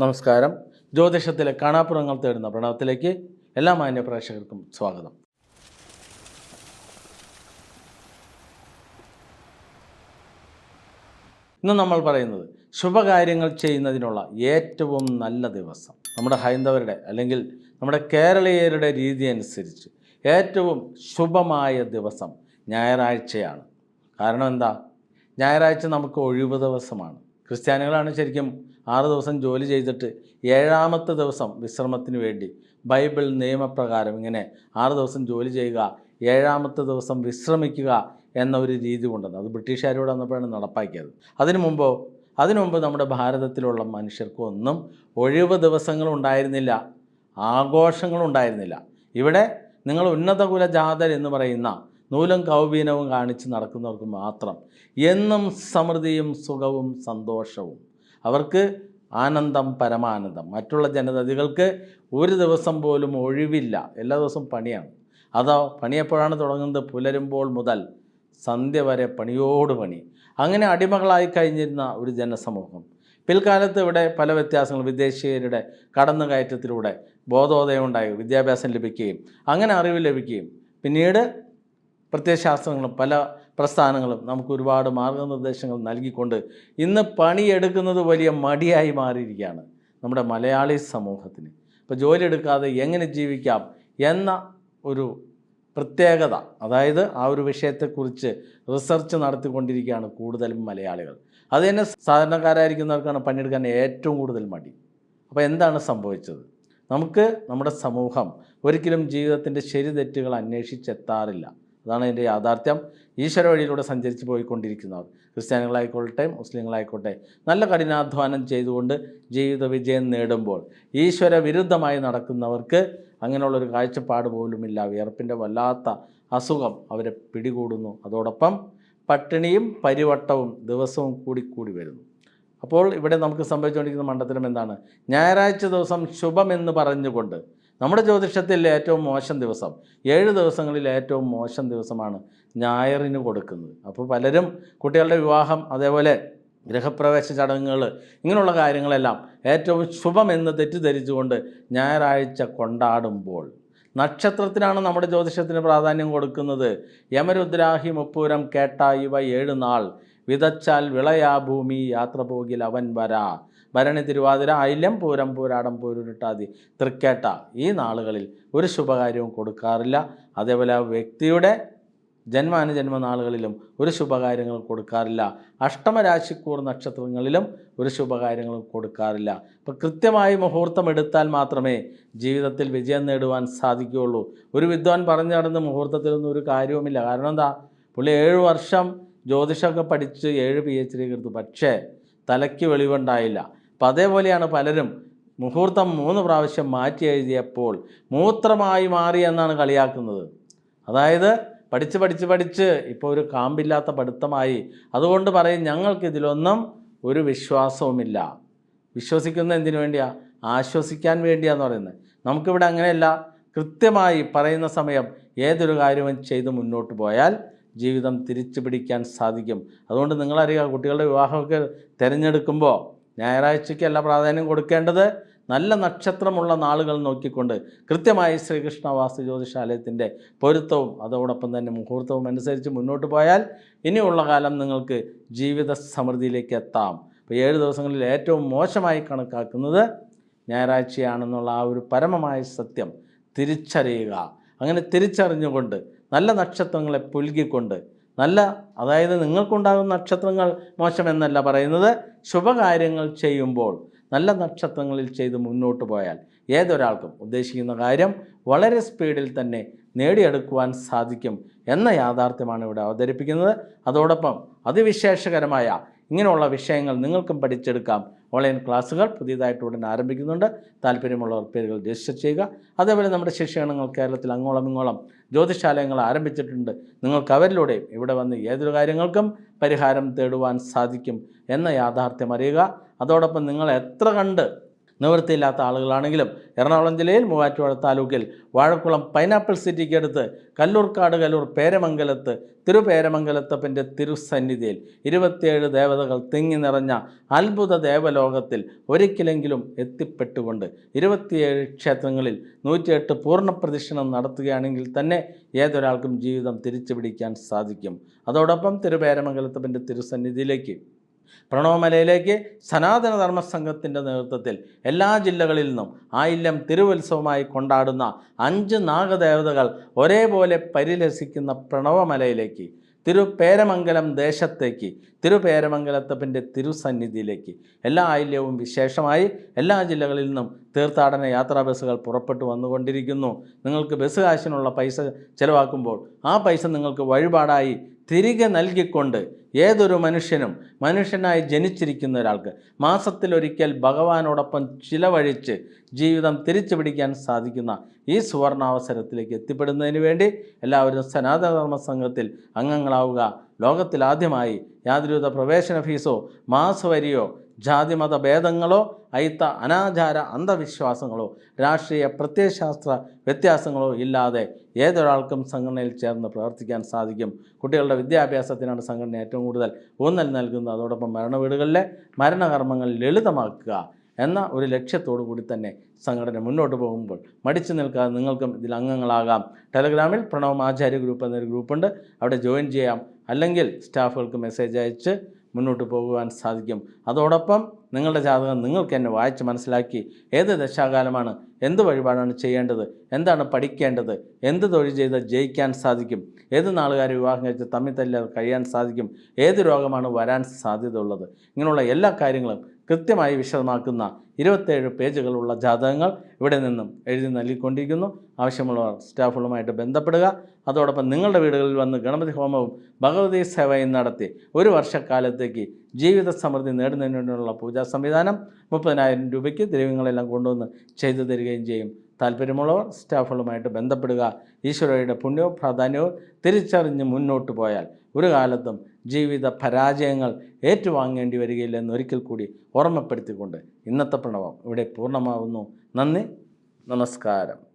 നമസ്കാരം. ജ്യോതിഷത്തിലെ കാണാപ്പുറങ്ങൾ തേടുന്ന പ്രണവത്തിലേക്ക് എല്ലാ മാന്യ പ്രേക്ഷകർക്കും സ്വാഗതം. ഇന്ന് നമ്മൾ പറയുന്നത് ശുഭകാര്യങ്ങൾ ചെയ്യുന്നതിനുള്ള ഏറ്റവും നല്ല ദിവസം. നമ്മുടെ ഹൈന്ദവരുടെ അല്ലെങ്കിൽ നമ്മുടെ കേരളീയരുടെ രീതി അനുസരിച്ച് ഏറ്റവും ശുഭമായ ദിവസം ഞായറാഴ്ചയാണ്. കാരണം എന്താ? ഞായറാഴ്ച നമുക്ക് ഒഴിവ് ദിവസമാണ്. ക്രിസ്ത്യാനികളാണ് ശരിക്കും ആറ് ദിവസം ജോലി ചെയ്തിട്ട് ഏഴാമത്തെ ദിവസം വിശ്രമത്തിന് വേണ്ടി ബൈബിൾ നിയമപ്രകാരം ഇങ്ങനെ ആറ് ദിവസം ജോലി ചെയ്യുക ഏഴാമത്തെ ദിവസം വിശ്രമിക്കുക എന്ന ഒരു രീതി കൊണ്ടുവന്നത്. അത് ബ്രിട്ടീഷുകാരോട് വന്നപ്പോഴാണ് നടപ്പാക്കിയത്. അതിനു മുമ്പോ അതിനു മുമ്പ് നമ്മുടെ ഭാരതത്തിലുള്ള മനുഷ്യർക്കൊന്നും ഒഴിവ് ദിവസങ്ങളുണ്ടായിരുന്നില്ല ആഘോഷങ്ങളുണ്ടായിരുന്നില്ല ഇവിടെ നിങ്ങൾ ഉന്നതകുല ജാതർ എന്ന് പറയുന്ന നൂലും കൗബീനവും കാണിച്ച് നടക്കുന്നവർക്ക് മാത്രം എന്നും സമൃദ്ധിയും സുഖവും സന്തോഷവും. അവർക്ക് ആനന്ദം പരമാനന്ദം. മറ്റുള്ള ജനതകൾക്ക് ഒരു ദിവസം പോലും ഒഴിവില്ല. എല്ലാ ദിവസവും പണിയാണ്. അതോ പണിയെപ്പോഴാണ് തുടങ്ങുന്നത്? പുലരുമ്പോൾ മുതൽ സന്ധ്യ വരെ പണിയോട് പണി. അങ്ങനെ അടിമകളായി കഴിഞ്ഞിരുന്ന ഒരു ജനസമൂഹം. പിൽക്കാലത്ത് ഇവിടെ പല വ്യത്യാസങ്ങൾ. വിദേശീയരുടെ കടന്നുകയറ്റത്തിലൂടെ ബോധോദയം ഉണ്ടായി. വിദ്യാഭ്യാസം ലഭിക്കുകയും അങ്ങനെ അറിവ് ലഭിക്കുകയും. പിന്നീട് പ്രത്യയശാസ്ത്രങ്ങളും പല പ്രസ്ഥാനങ്ങളും നമുക്ക് ഒരുപാട് മാർഗനിർദ്ദേശങ്ങൾ നൽകിക്കൊണ്ട് ഇന്ന് പണിയെടുക്കുന്നത് വലിയ മടിയായി മാറിയിരിക്കുകയാണ് നമ്മുടെ മലയാളി സമൂഹത്തിന്. ഇപ്പോൾ ജോലി എടുക്കാതെ എങ്ങനെ ജീവിക്കാം എന്ന ഒരു പ്രത്യേകത അതായത് ആ ഒരു വിഷയത്തെക്കുറിച്ച് റിസർച്ച് നടത്തിക്കൊണ്ടിരിക്കുകയാണ് കൂടുതലും മലയാളികൾ. അത് തന്നെ സാധാരണക്കാരായിരിക്കുന്നവർക്കാണ് പണിയെടുക്കാൻ ഏറ്റവും കൂടുതൽ മടി. അപ്പോൾ എന്താണ് സംഭവിച്ചത്? നമുക്ക് നമ്മുടെ സമൂഹം ഒരിക്കലും ജീവിതത്തിന്റെ ശരി തെറ്റുകൾ അന്വേഷിച്ചെത്താറില്ല. അതാണ് അതിന്റെ യാഥാർത്ഥ്യം. ഈശ്വര വഴിയിലൂടെ സഞ്ചരിച്ച് പോയിക്കൊണ്ടിരിക്കുന്നവർ ക്രിസ്ത്യാനികളായിക്കോട്ടെ മുസ്ലിങ്ങളായിക്കോട്ടെ നല്ല കഠിനാധ്വാനം ചെയ്തുകൊണ്ട് ജീവിത വിജയം നേടുമ്പോൾ ഈശ്വര വിരുദ്ധമായി നടക്കുന്നവർക്ക് അങ്ങനെയുള്ളൊരു കാഴ്ചപ്പാട് പോലുമില്ല. വിയർപ്പിന്റെ വല്ലാത്ത അസുഖം അവരെ പിടികൂടുന്നു. അതോടൊപ്പം പട്ടിണിയും പരിവട്ടവും ദിവസവും കൂടിക്കൂടി വരുന്നു. അപ്പോൾ ഇവിടെ നമുക്ക് സംഭവിച്ചുകൊണ്ടിരിക്കുന്ന മണ്ഡലം എന്താണ്? ഞായറാഴ്ച ദിവസം ശുഭമെന്ന് പറഞ്ഞുകൊണ്ട് നമ്മുടെ ജ്യോതിഷത്തിൽ ഏറ്റവും മോശം ദിവസം ഏഴ് ദിവസങ്ങളിൽ ഏറ്റവും മോശം ദിവസമാണ് ഞായറിന് കൊടുക്കുന്നത്. അപ്പോൾ പലരും കുട്ടികളുടെ വിവാഹം അതേപോലെ ഗൃഹപ്രവേശ ചടങ്ങുകൾ ഇങ്ങനെയുള്ള കാര്യങ്ങളെല്ലാം ഏറ്റവും ശുഭമെന്ന് തെറ്റിദ്ധരിച്ചുകൊണ്ട് ഞായറാഴ്ച കൊണ്ടാടുമ്പോൾ നക്ഷത്രത്തിനാണ് നമ്മുടെ ജ്യോതിഷത്തിന് പ്രാധാന്യം കൊടുക്കുന്നത്. യമരുദ്രാഹി മുപ്പൂരം കേട്ട ഇവ ഏഴ് നാൾ. വിതച്ചാൽ വിളയാ ഭൂമി യാത്ര പോകിൽ അവൻ വരാ. ഭരണി തിരുവാതിര അയിലം പൂരം പൂരാടം പൂരുരുട്ടാതി. തൃക്കേട്ട ഈ നാളുകളിൽ ഒരു ശുഭകാര്യവും കൊടുക്കാറില്ല. അതേപോലെ വ്യക്തിയുടെ ജന്മാനുജന്മ നാളുകളിലും ഒരു ശുഭകാര്യങ്ങൾ കൊടുക്കാറില്ല. അഷ്ടമരാശിക്കൂർ നക്ഷത്രങ്ങളിലും ഒരു ശുഭകാര്യങ്ങൾ കൊടുക്കാറില്ല. അപ്പോൾ കൃത്യമായി മുഹൂർത്തം എടുത്താൽ മാത്രമേ ജീവിതത്തിൽ വിജയം നേടുവാൻ സാധിക്കുകയുള്ളൂ. ഒരു വിദ്വാൻ പറഞ്ഞു നടന്ന മുഹൂർത്തത്തിലൊന്നും ഒരു കാര്യവുമില്ല. കാരണം എന്താ? പുള്ളി ഏഴ് വർഷം ജ്യോതിഷമൊക്കെ പഠിച്ച് ഏഴ് പി എച്ച് ഡി എടുത്തു. പക്ഷേ തലയ്ക്ക് വെളിവുണ്ടായില്ല. അപ്പം അതേപോലെയാണ് പലരും മുഹൂർത്തം മൂന്ന് പ്രാവശ്യം മാറ്റി എഴുതിയപ്പോൾ മൂത്രമായി മാറി എന്നാണ് കളിയാക്കുന്നത്. അതായത് പഠിച്ച് പഠിച്ച് പഠിച്ച് ഇപ്പോൾ ഒരു കാമ്പില്ലാത്ത പഠിത്തമായി. അതുകൊണ്ട് പറയും ഞങ്ങൾക്കിതിലൊന്നും ഒരു വിശ്വാസവുമില്ല. വിശ്വസിക്കുന്ന എന്തിനു വേണ്ടിയാ? ആശ്വസിക്കാൻ വേണ്ടിയാന്ന് പറയുന്നത്. നമുക്കിവിടെ അങ്ങനെയല്ല. കൃത്യമായി പറയുന്ന സമയം ഏതൊരു കാര്യവും ചെയ്ത് മുന്നോട്ട് പോയാൽ ജീവിതം തിരിച്ചു പിടിക്കാൻ സാധിക്കും. അതുകൊണ്ട് നിങ്ങളറിയുക കുട്ടികളുടെ വിവാഹമൊക്കെ തിരഞ്ഞെടുക്കുമ്പോൾ ഞായറാഴ്ചയ്ക്കല്ല പ്രാധാന്യം കൊടുക്കേണ്ടത് നല്ല നക്ഷത്രമുള്ള നാളുകൾ നോക്കിക്കൊണ്ട് കൃത്യമായി ശ്രീകൃഷ്ണ വാസ്തു ജ്യോതിഷാലയത്തിന്റെ പൊരുത്തവും അതോടൊപ്പം തന്നെ മുഹൂർത്തവും അനുസരിച്ച് മുന്നോട്ട് പോയാൽ ഇനിയുള്ള കാലം നിങ്ങൾക്ക് ജീവിത സമൃദ്ധിയിലേക്ക് എത്താം. അപ്പോൾ ഏഴ് ദിവസങ്ങളിൽ ഏറ്റവും മോശമായി കണക്കാക്കുന്നത് ഞായറാഴ്ചയാണെന്നുള്ള ആ ഒരു പരമമായ സത്യം തിരിച്ചറിയുക. അങ്ങനെ തിരിച്ചറിഞ്ഞുകൊണ്ട് നല്ല നക്ഷത്രങ്ങളെ പുൽകിക്കൊണ്ട് നല്ല അതായത് നിങ്ങൾക്കുണ്ടാകുന്ന നക്ഷത്രങ്ങൾ മോശമെന്നല്ല പറയുന്നത്. ശുഭകാര്യങ്ങൾ ചെയ്യുമ്പോൾ നല്ല നക്ഷത്രങ്ങളിൽ ചെയ്ത് മുന്നോട്ട് പോയാൽ ഏതൊരാൾക്കും ഉദ്ദേശിക്കുന്ന കാര്യം വളരെ സ്പീഡിൽ തന്നെ നേടിയെടുക്കുവാൻ സാധിക്കും എന്ന യാഥാർത്ഥ്യമാണ് ഇവിടെ അവതരിപ്പിക്കുന്നത്. അതോടൊപ്പം അതിവിശേഷകരമായ ഇങ്ങനെയുള്ള വിഷയങ്ങൾ നിങ്ങൾക്കും പഠിച്ചെടുക്കാം. ഓൺലൈൻ ക്ലാസ്സുകൾ പുതിയതായിട്ട് ഉടൻ ആരംഭിക്കുന്നുണ്ട്. താല്പര്യമുള്ളവർ പേരുകൾ രജിസ്റ്റർ ചെയ്യുക. അതേപോലെ നമ്മുടെ ശിക്ഷണങ്ങൾ കേരളത്തിൽ അങ്ങോളം ഇങ്ങോളം ജ്യോതിശാലയങ്ങൾ ആരംഭിച്ചിട്ടുണ്ട്. നിങ്ങൾക്ക് അവരിലൂടെയും ഇവിടെ വന്ന് ഏതൊരു കാര്യങ്ങൾക്കും പരിഹാരം തേടുവാൻ സാധിക്കും എന്ന യാഥാർത്ഥ്യം അറിയുക അതോടൊപ്പം നിങ്ങൾ എത്ര കണ്ട് നിവൃത്തിയില്ലാത്ത ആളുകളാണെങ്കിലും എറണാകുളം ജില്ലയിൽ മൂവാറ്റുപുഴ താലൂക്കിൽ വാഴക്കുളം പൈനാപ്പിൾ സിറ്റിക്ക് അടുത്ത് കല്ലൂർക്കാട് കല്ലൂർ പേരമംഗലത്ത് തിരുപേരമംഗലത്തപ്പന്റെ തിരുസന്നിധിയിൽ ഇരുപത്തിയേഴ് ദേവതകൾ തിങ്ങി നിറഞ്ഞ അത്ഭുത ദേവലോകത്തിൽ ഒരിക്കലെങ്കിലും എത്തിപ്പെട്ടുകൊണ്ട് ഇരുപത്തിയേഴ് ക്ഷേത്രങ്ങളിൽ നൂറ്റിയെട്ട് പൂർണ പ്രദക്ഷിണം നടത്തുകയാണെങ്കിൽ തന്നെ ഏതൊരാൾക്കും ജീവിതം തിരിച്ചു പിടിക്കാൻ സാധിക്കും. അതോടൊപ്പം തിരുപേരമംഗലത്തപ്പന്റെ തിരുസന്നിധിയിലേക്ക് പ്രണവമലയിലേക്ക് സനാതന ധർമ്മ സംഘത്തിന്റെ നേതൃത്വത്തിൽ എല്ലാ ജില്ലകളിൽ നിന്നും ആയില്യം തിരുവുത്സവമായി കൊണ്ടാടുന്ന അഞ്ച് നാഗദേവതകൾ ഒരേപോലെ പരിലസിക്കുന്ന പ്രണവമലയിലേക്ക് തിരുപേരമംഗലം ദേശത്തേക്ക് തിരുപേരമംഗലത്തപ്പന്റെ തിരുസന്നിധിയിലേക്ക് എല്ലാ ആയില്യവും വിശേഷമായി എല്ലാ ജില്ലകളിൽ നിന്നും തീർത്ഥാടന യാത്രാ ബസ്സുകൾ പുറപ്പെട്ടു വന്നുകൊണ്ടിരിക്കുന്നു. നിങ്ങൾക്ക് ബസ് കാശിനുള്ള പൈസ ചിലവാക്കുമ്പോൾ ആ പൈസ നിങ്ങൾക്ക് വഴിപാടായി തിരികെ നൽകിക്കൊണ്ട് ഏതൊരു മനുഷ്യനും മനുഷ്യനായി ജനിച്ചിരിക്കുന്ന ഒരാൾക്ക് മാസത്തിലൊരിക്കൽ ഭഗവാനോടൊപ്പം ചിലവഴിച്ച് ജീവിതം തിരിച്ചു പിടിക്കാൻ സാധിക്കുന്ന ഈ സുവർണാവസരത്തിലേക്ക് എത്തിപ്പെടുന്നതിന് വേണ്ടി എല്ലാവരും സനാതനധർമ്മ സംഘത്തിൽ അംഗങ്ങളാവുക. ലോകത്തിലാദ്യമായി യാതൊരുവിധ പ്രവേശന ഫീസോ മാസവരിയോ ജാതിമത ഭേദങ്ങളോ അയിത്ത അനാചാര അന്ധവിശ്വാസങ്ങളോ രാഷ്ട്രീയ പ്രത്യയശാസ്ത്ര വ്യത്യാസങ്ങളോ ഇല്ലാതെ ഏതൊരാൾക്കും സംഘടനയിൽ ചേർന്ന് പ്രവർത്തിക്കാൻ സാധിക്കും. കുട്ടികളുടെ വിദ്യാഭ്യാസത്തിനാണ് സംഘടന ഏറ്റവും കൂടുതൽ ഊന്നൽ നൽകുന്നത്. അതോടൊപ്പം മരണവീടുകളിലെ മരണകർമ്മങ്ങൾ ലളിതമാക്കുക എന്ന ഒരു ലക്ഷ്യത്തോടു കൂടി തന്നെ സംഘടന മുന്നോട്ട് പോകുമ്പോൾ മടിച്ചു നിൽക്കാതെ നിങ്ങൾക്കും ഇതിൽ അംഗങ്ങളാകാം. ടെലഗ്രാമിൽ പ്രണവം ആചാര്യ ഗ്രൂപ്പ് എന്നൊരു ഗ്രൂപ്പുണ്ട്. അവിടെ ജോയിൻ ചെയ്യാം. അല്ലെങ്കിൽ സ്റ്റാഫുകൾക്ക് മെസ്സേജ് അയച്ച് മുന്നോട്ട് പോകുവാൻ സാധിക്കും. അതോടൊപ്പം നിങ്ങളുടെ ജാതകം നിങ്ങൾക്ക് എന്നെ വായിച്ച് മനസ്സിലാക്കി ഏത് ദശാകാലമാണ് എന്ത് വഴിപാടാണ് ചെയ്യേണ്ടത് എന്താണ് പഠിക്കേണ്ടത് എന്ത് തൊഴിൽ ചെയ്ത് ജയിക്കാൻ സാധിക്കും ഏത് നാളുകാരെ വിവാഹം കഴിച്ച് തമ്മിൽ തല്ലാതെ കഴിയാൻ സാധിക്കും ഏത് രോഗമാണ് വരാൻ സാധ്യതയുള്ളത് ഇങ്ങനെയുള്ള എല്ലാ കാര്യങ്ങളും കൃത്യമായി വിശദമാക്കുന്ന ഇരുപത്തേഴ് പേജുകളുള്ള ജാതകങ്ങൾ ഇവിടെ നിന്നും എഴുതി നൽകിക്കൊണ്ടിരിക്കുന്നു. ആവശ്യമുള്ളവർ സ്റ്റാഫുകളുമായിട്ട് ബന്ധപ്പെടുക. അതോടൊപ്പം നിങ്ങളുടെ വീടുകളിൽ വന്ന് ഗണപതി ഹോമവും ഭഗവതി സേവയും നടത്തി ഒരു വർഷക്കാലത്തേക്ക് ജീവിത സമൃദ്ധി നേടുന്നതിനുള്ള പൂജാ സംവിധാനം മുപ്പതിനായിരം രൂപയ്ക്ക് ദ്രവ്യങ്ങളെല്ലാം കൊണ്ടുവന്ന് ചെയ്തു തരികയും ചെയ്യും. താല്പര്യമുള്ളവർ സ്റ്റാഫുകളുമായിട്ട് ബന്ധപ്പെടുക. ഈശ്വരയുടെ പുണ്യവും പ്രാധാന്യവും തിരിച്ചറിഞ്ഞ് മുന്നോട്ട് പോയാൽ ഒരു കാലത്തും ജീവിത പരാജയങ്ങൾ ഏറ്റുവാങ്ങേണ്ടി വരികയില്ലെന്ന് ഒരിക്കൽ കൂടി ഓർമ്മപ്പെടുത്തിക്കൊണ്ട് ഇന്നത്തെ പ്രണവം ഇവിടെ പൂർണമാവുന്നു. നന്ദി. നമസ്കാരം.